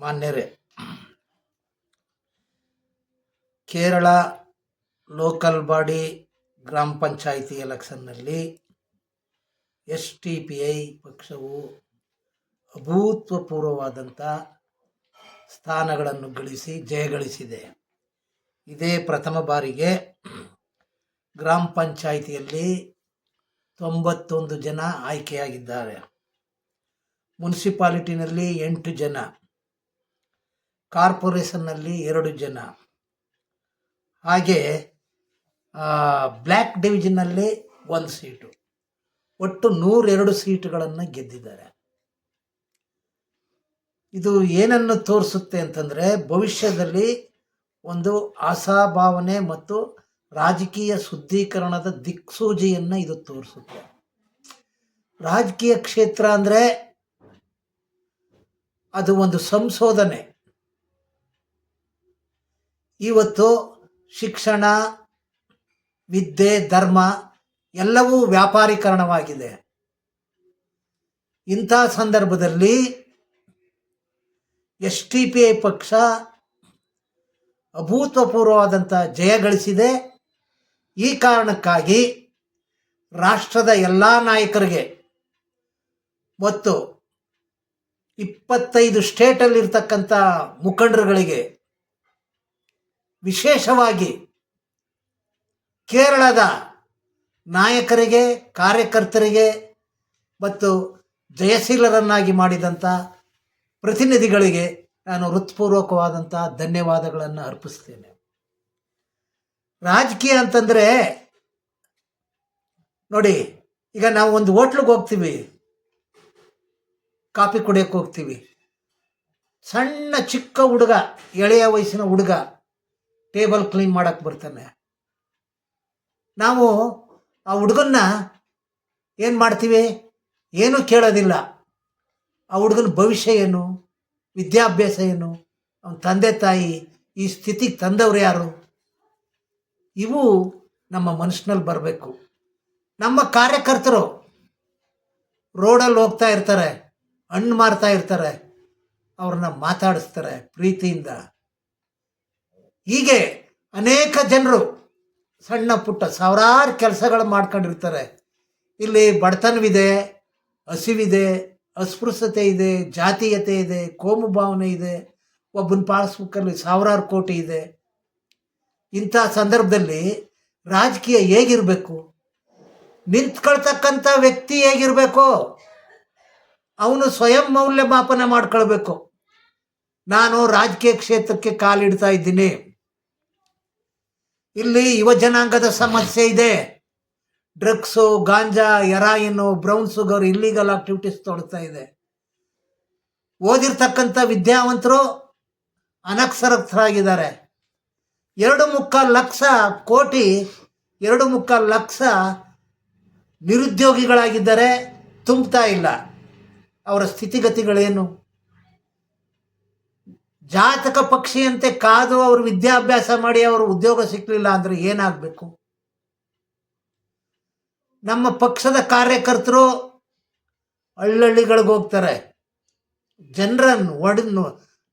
ಮಾನ್ಯರೇ, Kerala local body ಗ್ರಾಮ ಪಂಚಾಯಿತಿ ಎಲೆಕ್ಷನ್ನಲ್ಲಿ ಎಸ್ ಟಿ ಪಿ ಐ ಪಕ್ಷವು ಅಭೂತಪೂರ್ವವಾದಂಥ ಸ್ಥಾನಗಳನ್ನು ಗಳಿಸಿ ಜಯಗಳಿಸಿದೆ ಇದೇ ಪ್ರಥಮ ಬಾರಿಗೆ ಗ್ರಾಮ ಪಂಚಾಯಿತಿಯಲ್ಲಿ ತೊಂಬತ್ತೊಂದು ಜನ ಆಯ್ಕೆಯಾಗಿದ್ದಾರೆ. ಮುನ್ಸಿಪಾಲಿಟಿನಲ್ಲಿ ಎಂಟು ಜನ. ಕಾರ್ಪೊರೇಷನ್ನಲ್ಲಿ ಎರಡು ಜನ. ಹಾಗೆ ಬ್ಲ್ಯಾಕ್ ಡಿವಿಷನಲ್ಲಿ ಒಂದು ಸೀಟು. ಒಟ್ಟು ನೂರೆರಡು ಸೀಟುಗಳನ್ನು ಗೆದ್ದಿದ್ದಾರೆ. ಇದು ಏನನ್ನು ತೋರಿಸುತ್ತೆ ಅಂತಂದರೆ, ಭವಿಷ್ಯದಲ್ಲಿ ಒಂದು ಆಶಾಭಾವನೆ ಮತ್ತು ರಾಜಕೀಯ ಶುದ್ಧೀಕರಣದ ದಿಕ್ಸೂಜಿಯನ್ನು ಇದು ತೋರಿಸುತ್ತೆ. ರಾಜಕೀಯ ಕ್ಷೇತ್ರ ಅಂದರೆ ಅದು ಒಂದು ಸಂಶೋಧನೆ. ಇವತ್ತು ಶಿಕ್ಷಣ, ವಿದ್ಯೆ, ಧರ್ಮ ಎಲ್ಲವೂ ವ್ಯಾಪಾರೀಕರಣವಾಗಿದೆ. ಇಂಥ ಸಂದರ್ಭದಲ್ಲಿ ಎಸ್ ಟಿ ಪಿ ಐ ಪಕ್ಷ ಅಭೂತಪೂರ್ವವಾದಂಥ ಜಯ ಗಳಿಸಿದೆ. ಈ ಕಾರಣಕ್ಕಾಗಿ ರಾಷ್ಟ್ರದ ಎಲ್ಲ ನಾಯಕರಿಗೆ ಮತ್ತು ಇಪ್ಪತ್ತೈದು ಸ್ಟೇಟಲ್ಲಿರ್ತಕ್ಕಂಥ ಮುಖಂಡರುಗಳಿಗೆ ವಿಶೇಷವಾಗಿ ಕೇರಳದ ನಾಯಕರಿಗೆ, ಕಾರ್ಯಕರ್ತರಿಗೆ ಮತ್ತು ಜಯಶೀಲರನ್ನಾಗಿ ಮಾಡಿದಂಥ ಪ್ರತಿನಿಧಿಗಳಿಗೆ ನಾನು ಹೃತ್ಪೂರ್ವಕವಾದಂಥ ಧನ್ಯವಾದಗಳನ್ನು ಅರ್ಪಿಸ್ತೇನೆ. ರಾಜಕೀಯ ಅಂತಂದರೆ ನೋಡಿ, ಈಗ ನಾವು ಒಂದು ಹೋಟ್ಲಿಗೆ ಹೋಗ್ತೀವಿ, ಕಾಫಿ ಕುಡಿಯೋಕ್ಕೆ ಹೋಗ್ತೀವಿ. ಸಣ್ಣ ಚಿಕ್ಕ ಹುಡುಗ, ಎಳೆಯ ವಯಸ್ಸಿನ ಹುಡುಗ ಟೇಬಲ್ ಕ್ಲೀನ್ ಮಾಡಕ್ಕೆ ಬರ್ತಾನೆ. ನಾವು ಆ ಹುಡುಗನ್ನ ಏನು ಮಾಡ್ತೀವಿ? ಏನೂ ಕೇಳೋದಿಲ್ಲ. ಆ ಹುಡುಗನ ಭವಿಷ್ಯ ಏನು? ವಿದ್ಯಾಭ್ಯಾಸ ಏನು? ಅವನ ತಂದೆ ತಾಯಿ ಈ ಸ್ಥಿತಿಗೆ ತಂದವ್ರು ಯಾರು? ಇವು ನಮ್ಮ ಮನಸ್ಸಿನಲ್ಲಿ ಬರಬೇಕು. ನಮ್ಮ ಕಾರ್ಯಕರ್ತರು ರೋಡಲ್ಲಿ ಹೋಗ್ತಾ ಇರ್ತಾರೆ, ಹಣ್ಣು ಮಾರ್ತಾ ಇರ್ತಾರೆ, ಅವ್ರನ್ನ ಮಾತಾಡಿಸ್ತಾರೆ ಪ್ರೀತಿಯಿಂದ. ಹೀಗೆ ಅನೇಕ ಜನರು ಸಣ್ಣ ಪುಟ್ಟ ಸಾವಿರಾರು ಕೆಲಸಗಳು ಮಾಡ್ಕೊಂಡಿರ್ತಾರೆ. ಇಲ್ಲಿ ಬಡತನವಿದೆ, ಹಸಿವಿದೆ, ಅಸ್ಪೃಶ್ಯತೆ ಇದೆ, ಜಾತೀಯತೆ ಇದೆ, ಕೋಮು ಭಾವನೆ ಇದೆ, ಒಬ್ಬನ ಪಾಸ್ಬುಕ್ಕಲ್ಲಿ ಸಾವಿರಾರು ಕೋಟಿ ಇದೆ. ಇಂಥ ಸಂದರ್ಭದಲ್ಲಿ ರಾಜಕೀಯ ಹೇಗಿರಬೇಕು? ನಿಂತ್ಕೊಳ್ತಕ್ಕಂಥ ವ್ಯಕ್ತಿ ಹೇಗಿರಬೇಕು? ಅವನು ಸ್ವಯಂ ಮೌಲ್ಯಮಾಪನ ಮಾಡ್ಕೊಳ್ಬೇಕು. ನಾನು ರಾಜಕೀಯ ಕ್ಷೇತ್ರಕ್ಕೆ ಕಾಲಿಡ್ತಾ ಇದ್ದೀನಿ. ಇಲ್ಲಿ ಯುವ ಜನಾಂಗದ ಸಮಸ್ಯೆ ಇದೆ. Drugs, ganja heroin brown sugar illegal activities ತೊಡ್ತಾ ಇದೆ. ಓದಿರ್ತಕ್ಕಂಥ ವಿದ್ಯಾವಂತರು ಅನಕ್ಷರಸ್ಥರಾಗಿದ್ದಾರೆ. ಎರಡು ಮುಕ್ಕಾಲು ಲಕ್ಷ ಕೋಟಿ, ಎರಡು ಮುಕ್ಕಾಲು ಲಕ್ಷ ನಿರುದ್ಯೋಗಿಗಳಾಗಿದ್ದಾರೆ ತುಂಬ್ತಾ ಇಲ್ಲ. ಅವರ ಸ್ಥಿತಿಗತಿಗಳೇನು? ಜಾತಕ ಪಕ್ಷಿಯಂತೆ ಕಾದು ಅವರು ವಿದ್ಯಾಭ್ಯಾಸ ಮಾಡಿ ಅವರು ಉದ್ಯೋಗ ಸಿಕ್ಕಲಿಲ್ಲ ಅಂದರೆ ಏನಾಗಬೇಕು? ನಮ್ಮ ಪಕ್ಷದ ಕಾರ್ಯಕರ್ತರು ಹಳ್ಳಹಳ್ಳಿಗಳಿಗೆ ಹೋಗ್ತಾರೆ. ಜನರನ್ನು ಒಡ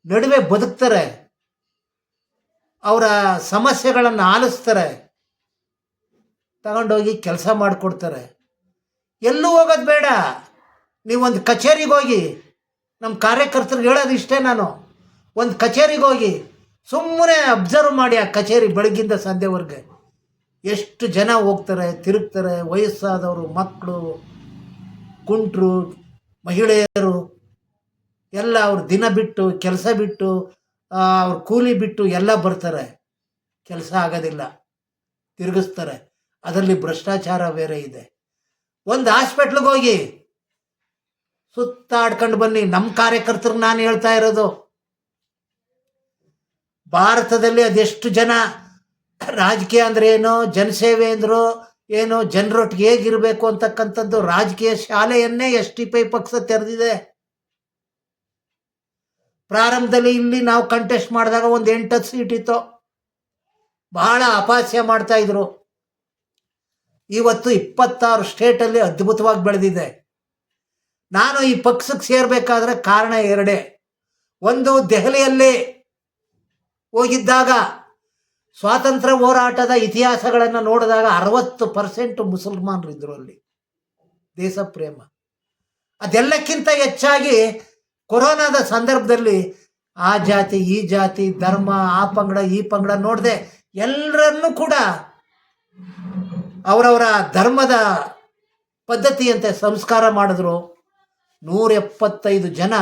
ನಡುವೆ ಬದುಕ್ತಾರೆ. ಅವರ ಸಮಸ್ಯೆಗಳನ್ನು ಆಲಿಸ್ತಾರೆ. ತಗೊಂಡೋಗಿ ಕೆಲಸ ಮಾಡಿಕೊಡ್ತಾರೆ. ಎಲ್ಲೂ ಹೋಗೋದು ಬೇಡ. ನೀವೊಂದು ಕಚೇರಿಗೆ ಹೋಗಿ, ನಮ್ಮ ಕಾರ್ಯಕರ್ತರಿಗೆ ಹೇಳೋದು ಇಷ್ಟೇ ನಾನು. ಒಂದು ಕಚೇರಿಗೆ ಹೋಗಿ ಸುಮ್ಮನೆ ಅಬ್ಸರ್ವ್ ಮಾಡಿ ಆ ಕಚೇರಿ ಬೆಳಗ್ಗಿಂದ ಸಂಜೆವರೆಗೆ. ಎಷ್ಟು ಜನ ಹೋಗ್ತಾರೆ, ತಿರುಗ್ತಾರೆ, ವಯಸ್ಸಾದವರು, ಮಕ್ಕಳು, ಕುಂಟ್ರು, ಮಹಿಳೆಯರು, ಎಲ್ಲ ಅವ್ರ ದಿನ ಬಿಟ್ಟು, ಕೆಲಸ ಬಿಟ್ಟು ಅವ್ರ ಕೂಲಿ ಬಿಟ್ಟು ಎಲ್ಲ ಬರ್ತಾರೆ. ಕೆಲಸ ಆಗೋದಿಲ್ಲ. ತಿರುಗಿಸ್ತಾರೆ. ಅದರಲ್ಲಿ ಭ್ರಷ್ಟಾಚಾರ ಬೇರೆ ಇದೆ. ಒಂದು ಹಾಸ್ಪಿಟ್ಲಿಗೆ ಹೋಗಿ ಸುತ್ತಾಡ್ಕೊಂಡು ಬನ್ನಿ. ನಮ್ಮ ಕಾರ್ಯಕರ್ತರು ನಾನು ಹೇಳ್ತಾ ಇರೋದು. ಭಾರತದಲ್ಲಿ ಅದೆಷ್ಟು ಜನ ರಾಜಕೀಯ ಅಂದ್ರೆ ಏನು ಜನಸೇವೆ ಅಂದರು ಏನು ಜನರೊಟ್ಟಿಗೆ ಹೇಗಿರಬೇಕು ಅಂತಕ್ಕಂಥದ್ದು ರಾಜಕೀಯ ಶಾಲೆಯನ್ನೇ ಎಸ್ ಟಿ ಪೈ ಪಕ್ಷ ತೆರೆದಿದೆ. ಪ್ರಾರಂಭದಲ್ಲಿ ಇಲ್ಲಿ ನಾವು ಕಂಟೆಸ್ಟ್ ಮಾಡಿದಾಗ ಒಂದು ಎಂಟತ್ತು ಸೀಟ್ ಇತ್ತು. ಬಹಳ ಅಪಾಸ್ಯ ಮಾಡ್ತಾ ಇದ್ರು. ಇವತ್ತು ಇಪ್ಪತ್ತಾರು ಸ್ಟೇಟಲ್ಲಿ ಅದ್ಭುತವಾಗಿ ಬೆಳೆದಿದೆ. ನಾನು ಈ ಪಕ್ಷಕ್ಕೆ ಸೇರಬೇಕಾದ್ರೆ ಕಾರಣ ಎರಡೇ. ಒಂದು ದೆಹಲಿಯಲ್ಲಿ ಹೋಗಿದ್ದಾಗ ಸ್ವಾತಂತ್ರ್ಯ ಹೋರಾಟದ ಇತಿಹಾಸಗಳನ್ನು ನೋಡಿದಾಗ ಅರವತ್ತು ಪರ್ಸೆಂಟ್ ಮುಸಲ್ಮಾನರು ಇದ್ರು ಅಲ್ಲಿ. ದೇಶ ಪ್ರೇಮ. ಅದೆಲ್ಲಕ್ಕಿಂತ ಹೆಚ್ಚಾಗಿ ಕೊರೋನಾದ ಸಂದರ್ಭದಲ್ಲಿ ಆ ಜಾತಿ, ಈ ಜಾತಿ, ಧರ್ಮ, ಆ ಪಂಗಡ, ಈ ಪಂಗಡ ನೋಡದೆ ಎಲ್ಲರನ್ನೂ ಕೂಡ ಅವರವರ ಧರ್ಮದ ಪದ್ಧತಿಯಂತೆ ಸಂಸ್ಕಾರ ಮಾಡಿದ್ರು. ನೂರ ಎಪ್ಪತ್ತೈದು ಜನ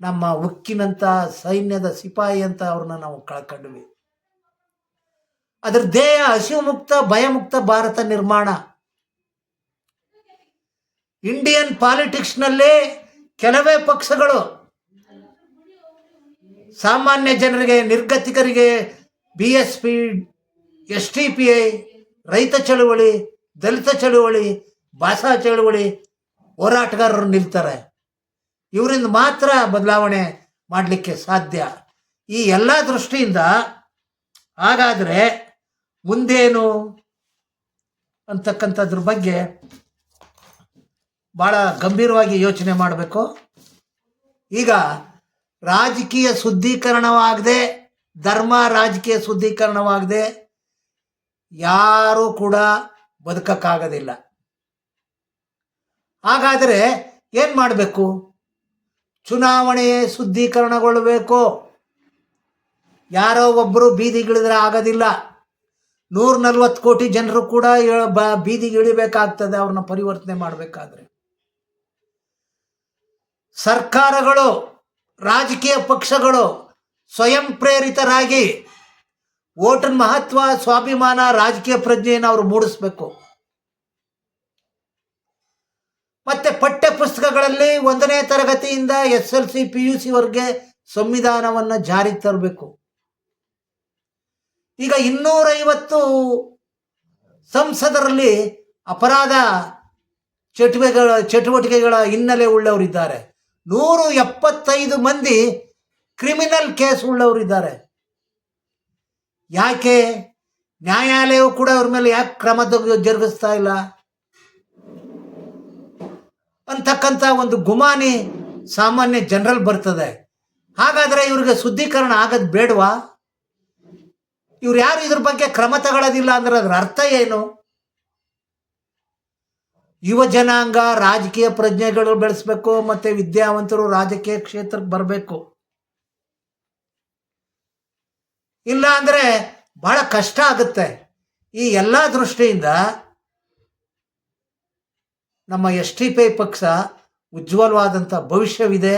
ನಮ್ಮ ಉಕ್ಕಿನಂತ, ಸೈನ್ಯದ ಸಿಪಾಯಿ ಅಂತ ಅವ್ರನ್ನ ನಾವು ಕಳ್ಕೊಂಡ್ವಿ. ಅದ್ರ ದೇಹ ಹಸಿವು ಮುಕ್ತ ಭಯಮುಕ್ತ ಭಾರತ ನಿರ್ಮಾಣ. ಇಂಡಿಯನ್ ಪಾಲಿಟಿಕ್ಸ್ನಲ್ಲಿ ಕೆಲವೇ ಪಕ್ಷಗಳು ಸಾಮಾನ್ಯ ಜನರಿಗೆ, ನಿರ್ಗತಿಕರಿಗೆ, B S P, S T P I, ರೈತ ಚಳುವಳಿ, ದಲಿತ ಚಳುವಳಿ, ಭಾಷಾ ಚಳುವಳಿ ಹೋರಾಟಗಾರರು ನಿಲ್ತಾರೆ. ಇವರಿಂದ ಮಾತ್ರ ಬದಲಾವಣೆ ಮಾಡಲಿಕ್ಕೆ ಸಾಧ್ಯ. ಈ ಎಲ್ಲ ದೃಷ್ಟಿಯಿಂದ ಹಾಗಾದರೆ ಮುಂದೇನು ಅಂತಕ್ಕಂಥದ್ರ ಬಗ್ಗೆ ಭಾಳ ಗಂಭೀರವಾಗಿ ಯೋಚನೆ ಮಾಡಬೇಕು. ಈಗ ರಾಜಕೀಯ ಶುದ್ಧೀಕರಣವಾಗದೆ, ಧರ್ಮ ರಾಜಕೀಯ ಶುದ್ಧೀಕರಣವಾಗದೆ ಯಾರೂ ಕೂಡ ಬದುಕಕ್ಕಾಗೋದಿಲ್ಲ. ಹಾಗಾದರೆ ಏನು ಮಾಡಬೇಕು? ಚುನಾವಣೆ ಶುದ್ಧೀಕರಣಗೊಳ್ಳಬೇಕು. ಯಾರೋ ಒಬ್ಬರು ಬೀದಿಗಿಳಿದ್ರೆ ಆಗೋದಿಲ್ಲ. ನೂರ ನಲ್ವತ್ತು ಕೋಟಿ ಜನರು ಕೂಡ ಬ ಬೀದಿಗೆ ಇಳಿಬೇಕಾಗ್ತದೆ ಅವ್ರನ್ನ ಪರಿವರ್ತನೆ ಮಾಡಬೇಕಾದ್ರೆ. ಸರ್ಕಾರಗಳು, ರಾಜಕೀಯ ಪಕ್ಷಗಳು ಸ್ವಯಂ ಪ್ರೇರಿತರಾಗಿ ಓಟನ್ ಮಹತ್ವ, ಸ್ವಾಭಿಮಾನ, ರಾಜಕೀಯ ಪ್ರಜ್ಞೆಯನ್ನು ಅವರು ಮೂಡಿಸ್ಬೇಕು. ಮತ್ತೆ ಪಠ್ಯ ಪುಸ್ತಕಗಳಲ್ಲಿ ಒಂದನೇ ತರಗತಿಯಿಂದ S L C, P U ಸಿವರೆಗೆ ಸಂವಿಧಾನವನ್ನು ಜಾರಿಗೆ ತರಬೇಕು. ಈಗ ಇನ್ನೂರೈವತ್ತು ಸಂಸದರಲ್ಲಿ ಅಪರಾಧ ಚಟುವಟಿಕೆಗಳ ಚಟುವಟಿಕೆಗಳ ಹಿನ್ನೆಲೆ ಉಳ್ಳವರಿದ್ದಾರೆ. ನೂರು ಎಪ್ಪತ್ತೈದು ಮಂದಿ ಕ್ರಿಮಿನಲ್ ಕೇಸ್ ಉಳ್ಳವರಿದ್ದಾರೆ. ಯಾಕೆ? ನ್ಯಾಯಾಲಯವು ಕೂಡ ಅವ್ರ ಮೇಲೆ ಯಾಕೆ ಕ್ರಮ ಜರುಗಿಸ್ತಾ ಇಲ್ಲ? ಅಂತಕ್ಕಂಥ ಒಂದು ಗುಮಾನಿ ಸಾಮಾನ್ಯ ಜನರಲ್ ಬರ್ತದೆ. ಹಾಗಾದರೆ ಇವ್ರಿಗೆ ಶುದ್ಧೀಕರಣ ಆಗೋದು ಬೇಡವಾ? ಇವ್ರು ಯಾರು ಇದ್ರ ಬಗ್ಗೆ ಕ್ರಮ ತಗೊಳ್ಳೋದಿಲ್ಲ ಅಂದ್ರೆ ಅದ್ರ ಅರ್ಥ ಏನು? ಯುವ ಜನಾಂಗ, ರಾಜಕೀಯ ಪ್ರಜ್ಞೆಗಳು ಬೆಳೆಸ್ಬೇಕು ಮತ್ತೆ ವಿದ್ಯಾವಂತರು ರಾಜಕೀಯ ಕ್ಷೇತ್ರಕ್ಕೆ ಬರಬೇಕು. ಇಲ್ಲ ಅಂದ್ರೆ ಬಹಳ ಕಷ್ಟ ಆಗುತ್ತೆ. ಈ ಎಲ್ಲ ದೃಷ್ಟಿಯಿಂದ ನಮ್ಮ ಎಸ್ ಟಿ ಪಿ ಪಕ್ಷ ಉಜ್ವಲವಾದಂಥ ಭವಿಷ್ಯವಿದೆ.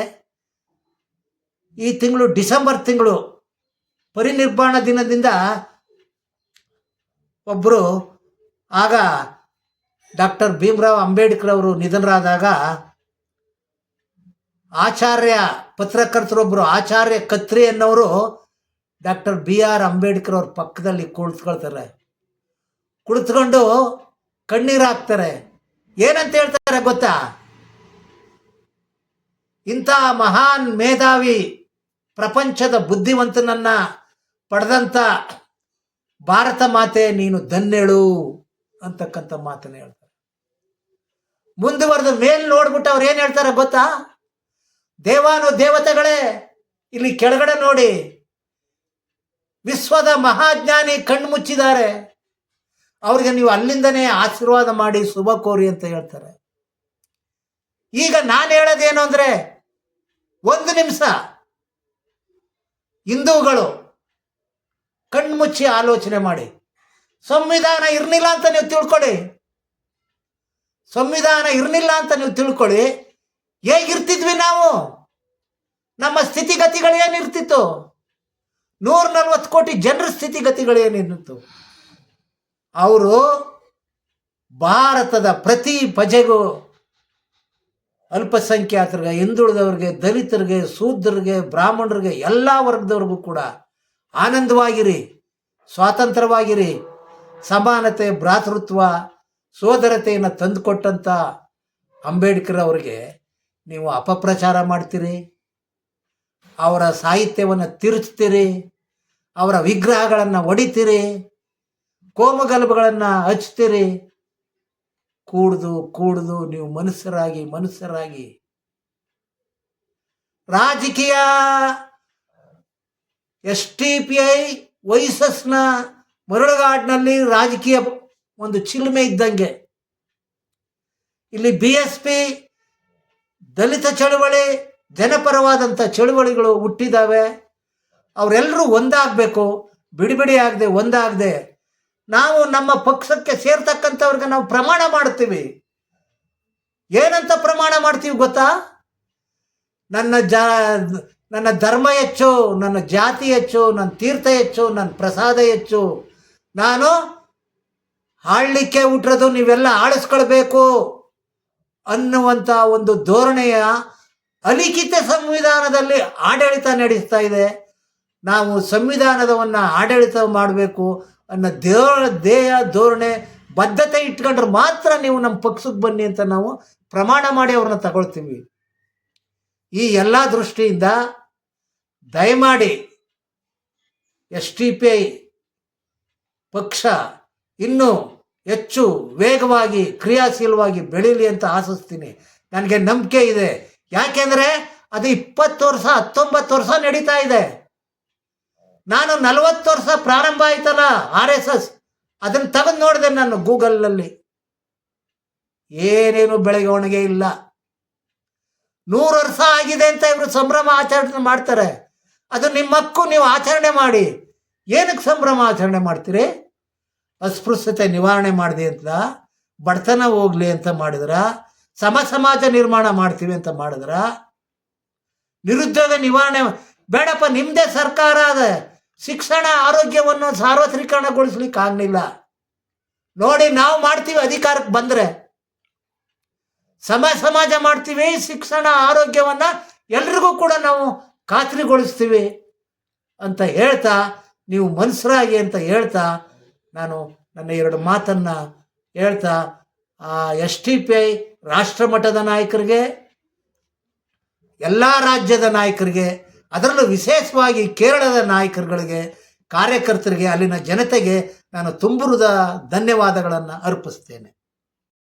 ಈ ತಿಂಗಳು ಡಿಸೆಂಬರ್ ತಿಂಗಳು ಪರಿನಿರ್ವಾಣ ದಿನದಿಂದ ಒಬ್ಬರು ಆಗ ಡಾಕ್ಟರ್ ಭೀಮರಾವ್ ಅಂಬೇಡ್ಕರ್ ಅವರು ನಿಧನರಾದಾಗ ಆಚಾರ್ಯ ಪತ್ರಕರ್ತರೊಬ್ಬರು ಆಚಾರ್ಯ ಕತ್ರಿ ಅನ್ನೋರು ಡಾಕ್ಟರ್ ಬಿ ಆರ್ ಅಂಬೇಡ್ಕರ್ ಅವ್ರ ಪಕ್ಕದಲ್ಲಿ ಕುಳಿತ್ಕೊಳ್ತಾರೆ. ಕುಳಿತುಕೊಂಡು ಕಣ್ಣೀರು ಹಾಕ್ತಾರೆ. ಏನಂತ ಹೇಳ್ತಾರೆ ಗೊತ್ತಾ? ಇಂಥ ಮಹಾನ್ ಮೇಧಾವಿ ಪ್ರಪಂಚದ ಬುದ್ಧಿವಂತನನ್ನ ಪಡೆದಂಥ ಭಾರತ ಮಾತೆ ನೀನು ಧನ್ಯಳು ಅಂತಕ್ಕಂಥ ಮಾತನ್ನ ಹೇಳ್ತಾರೆ. ಮುಂದುವರೆದು ಮೇಲ್ ನೋಡ್ಬಿಟ್ಟು ಅವ್ರು ಏನು ಹೇಳ್ತಾರೆ ಗೊತ್ತಾ? ದೇವಾನು ದೇವತೆಗಳೇ, ಇಲ್ಲಿ ಕೆಳಗಡೆ ನೋಡಿ, ವಿಶ್ವದ ಮಹಾಜ್ಞಾನಿ ಕಣ್ಣು ಮುಚ್ಚಿದ್ದಾರೆ. ಅವ್ರಿಗೆ ನೀವು ಅಲ್ಲಿಂದನೇ ಆಶೀರ್ವಾದ ಮಾಡಿ ಶುಭ ಕೋರಿ ಅಂತ ಹೇಳ್ತಾರೆ. ಈಗ ನಾನು ಹೇಳೋದೇನು ಅಂದರೆ, ಒಂದು ನಿಮಿಷ. ಹಿಂದೂಗಳು ಕಣ್ಮುಚ್ಚಿ ಆಲೋಚನೆ ಮಾಡಿ, ಸಂವಿಧಾನ ಇರಲಿಲ್ಲ ಅಂತ ನೀವು ತಿಳ್ಕೊಳ್ಳಿ. ಸಂವಿಧಾನ ಇರಲಿಲ್ಲ ಅಂತ ನೀವು ತಿಳ್ಕೊಳ್ಳಿ. ಹೇಗಿರ್ತಿದ್ವಿ ನಾವು? ನಮ್ಮ ಸ್ಥಿತಿಗತಿಗಳು ಏನಿರ್ತಿತ್ತು ನೂರ ನಲ್ವತ್ತು ಕೋಟಿ ಜನರ ಸ್ಥಿತಿಗತಿಗಳು ಏನಿತ್ತು ಅವರು ಭಾರತದ ಪ್ರತಿ ಪ್ರಜೆಗೂ ಅಲ್ಪಸಂಖ್ಯಾತರಿಗೆ, ಹಿಂದುಳಿದವ್ರಿಗೆ, ದಲಿತರಿಗೆ, ಶೂದ್ರರಿಗೆ, ಬ್ರಾಹ್ಮಣರಿಗೆ, ಎಲ್ಲ ವರ್ಗದವ್ರಿಗೂ ಕೂಡ ಆನಂದವಾಗಿರಿ, ಸ್ವಾತಂತ್ರ್ಯವಾಗಿರಿ, ಸಮಾನತೆ, ಭ್ರಾತೃತ್ವ, ಸೋದರತೆಯನ್ನು ತಂದುಕೊಟ್ಟಂಥ ಅಂಬೇಡ್ಕರ್ ಅವರಿಗೆ ನೀವು ಅಪಪ್ರಚಾರ ಮಾಡ್ತೀರಿ, ಅವರ ಸಾಹಿತ್ಯವನ್ನು ತಿರುಚ್ತೀರಿ ಅವರ ವಿಗ್ರಹಗಳನ್ನು ಒಡಿತೀರಿ ಕೋಮಗಲಭಗಳನ್ನು ಹಚ್ತೀರಿ. ಕೂಡ್ದು ಕೂಡ್ದು ನೀವು ಮನುಷ್ಯರಾಗಿ ಮನುಷ್ಯರಾಗಿ. ರಾಜಕೀಯ ಎಸ್ ಟಿ ಪಿ ಐ, ವೈಸಸ್ನ ಮರಳುಗಾಡಿನಲ್ಲಿ ರಾಜಕೀಯ ಒಂದು ಚಿಲುಮೆ ಇದ್ದಂಗೆ. ಇಲ್ಲಿ ಬಿ ಎಸ್ ಪಿ ದಲಿತ ಚಳುವಳಿ, ಜನಪರವಾದಂಥ ಚಳುವಳಿಗಳು ಹುಟ್ಟಿದಾವೆ. ಅವರೆಲ್ಲರೂ ಒಂದಾಗಬೇಕು ಬಿಡಿಬಿಡಿ ಆಗದೆ ಒಂದಾಗದೆ. ನಾವು ನಮ್ಮ ಪಕ್ಷಕ್ಕೆ ಸೇರ್ತಕ್ಕಂಥವ್ರಿಗೆ ನಾವು ಪ್ರಮಾಣ ಮಾಡ್ತೀವಿ. ಏನಂತ ಪ್ರಮಾಣ ಮಾಡ್ತೀವಿ ಗೊತ್ತಾ? ನನ್ನ ಜಾ, ನನ್ನ ಧರ್ಮ ಹೆಚ್ಚು, ನನ್ನ ಜಾತಿ ಹೆಚ್ಚು, ನನ್ನ ತೀರ್ಥ ಹೆಚ್ಚು, ನನ್ನ ಪ್ರಸಾದ ಹೆಚ್ಚು. ನಾನು ಆಳ್ಲಿಕ್ಕೆ ಹುಟ್ಟಿರೋದು ನೀವೆಲ್ಲ ಆಳಿಸ್ಕೊಳ್ಬೇಕು ಅನ್ನುವಂಥ ಒಂದು ಧೋರಣೆಯ ಅಲಿಖಿತ ಸಂವಿಧಾನದಲ್ಲಿ ಆಡಳಿತ ನಡೆಸ್ತಾ ಇದೆ. ನಾವು ಸಂವಿಧಾನದವನ್ನು ಆಡಳಿತ ಮಾಡಬೇಕು. ಅನ್ನೋ ದೇವ ದೇಹ ಧೋರಣೆ, ಬದ್ಧತೆ ಇಟ್ಕೊಂಡ್ರೆ ಮಾತ್ರ ನೀವು ನಮ್ಮ ಪಕ್ಷಕ್ಕೆ ಬನ್ನಿ ಅಂತ ನಾವು ಪ್ರಮಾಣ ಮಾಡಿ ಅವ್ರನ್ನ ತಗೊಳ್ತೀವಿ. ಈ ಎಲ್ಲ ದೃಷ್ಟಿಯಿಂದ ದಯಮಾಡಿ ಎಸ್ ಟಿ ಪಿ ಐ ಪಕ್ಷ ಇನ್ನೂ ಹೆಚ್ಚು ವೇಗವಾಗಿ, ಕ್ರಿಯಾಶೀಲವಾಗಿ ಬೆಳೀಲಿ ಅಂತ ಆಶಿಸ್ತೀನಿ. ನನಗೆ ನಂಬಿಕೆ ಇದೆ. ಯಾಕೆಂದರೆ ಅದು ಇಪ್ಪತ್ತು ವರ್ಷ, ಹತ್ತೊಂಬತ್ತು ವರ್ಷ ನಡೀತಾ ಇದೆ. ನಾನು ನಲವತ್ತು ವರ್ಷ ಪ್ರಾರಂಭ ಆಯ್ತಲ್ಲ ಆರ್ ಎಸ್ ಎಸ್. ಅದನ್ನು ತಗೊಂಡು ನೋಡಿದೆ ನಾನು ಗೂಗಲ್ನಲ್ಲಿ. ಏನೇನು ಬೆಳವಣಿಗೆ ಇಲ್ಲ. ನೂರು ವರ್ಷ ಆಗಿದೆ ಅಂತ ಇವರು ಸಂಭ್ರಮ ಆಚರಣೆ ಮಾಡ್ತಾರೆ. ಅದು ನಿಮ್ಮ ಹಕ್ಕು, ನೀವು ಆಚರಣೆ ಮಾಡಿ. ಏನಕ್ಕೆ ಸಂಭ್ರಮ ಆಚರಣೆ ಮಾಡ್ತೀರಿ? ಅಸ್ಪೃಶ್ಯತೆ ನಿವಾರಣೆ ಮಾಡಿದೆ ಅಂತ, ಬಡತನ ಹೋಗ್ಲಿ ಅಂತ ಮಾಡಿದ್ರ ಸಮ ಸಮಾಜ ನಿರ್ಮಾಣ ಮಾಡ್ತೀವಿ ಅಂತ ಮಾಡಿದ್ರ, ನಿರುದ್ಯೋಗ ನಿವಾರಣೆ, ಬೇಡಪ್ಪ ನಿಮ್ಮದೇ ಸರ್ಕಾರ ಅದ. ಶಿಕ್ಷಣ ಆರೋಗ್ಯವನ್ನು ಸಾರ್ವತ್ರಿಕರಣಗೊಳಿಸ್ಲಿಕ್ಕೆ ಆಗಲಿಲ್ಲ. ನೋಡಿ, ನಾವು ಮಾಡ್ತೀವಿ, ಅಧಿಕಾರಕ್ಕೆ ಬಂದರೆ. ಸಮ ಸಮಾಜ ಮಾಡ್ತೀವಿ, ಶಿಕ್ಷಣ ಆರೋಗ್ಯವನ್ನು ಎಲ್ರಿಗೂ ಕೂಡ ನಾವು ಖಾತ್ರಿಗೊಳಿಸ್ತೀವಿ ಅಂತ ಹೇಳ್ತಾ, ನೀವು ಮನ್ಸರಾಗಿ ಅಂತ ಹೇಳ್ತಾ, ನಾನು ನನ್ನ ಎರಡು ಮಾತನ್ನು ಹೇಳ್ತಾ ಎಸ್ ಟಿ ಪಿ ಐ ರಾಷ್ಟ್ರ ಮಟ್ಟದ ನಾಯಕರಿಗೆ, ಎಲ್ಲ ರಾಜ್ಯದ ನಾಯಕರಿಗೆ ಅದರಲ್ಲೂ ವಿಶೇಷವಾಗಿ ಕೇರಳದ ನಾಯಕರುಗಳಿಗೆ ಕಾರ್ಯಕರ್ತರಿಗೆ ಅಲ್ಲಿನ ಜನತೆಗೆ ನಾನು ತುಂಬುರುದ ಧನ್ಯವಾದಗಳನ್ನು ಅರ್ಪಿಸ್ತೇನೆ.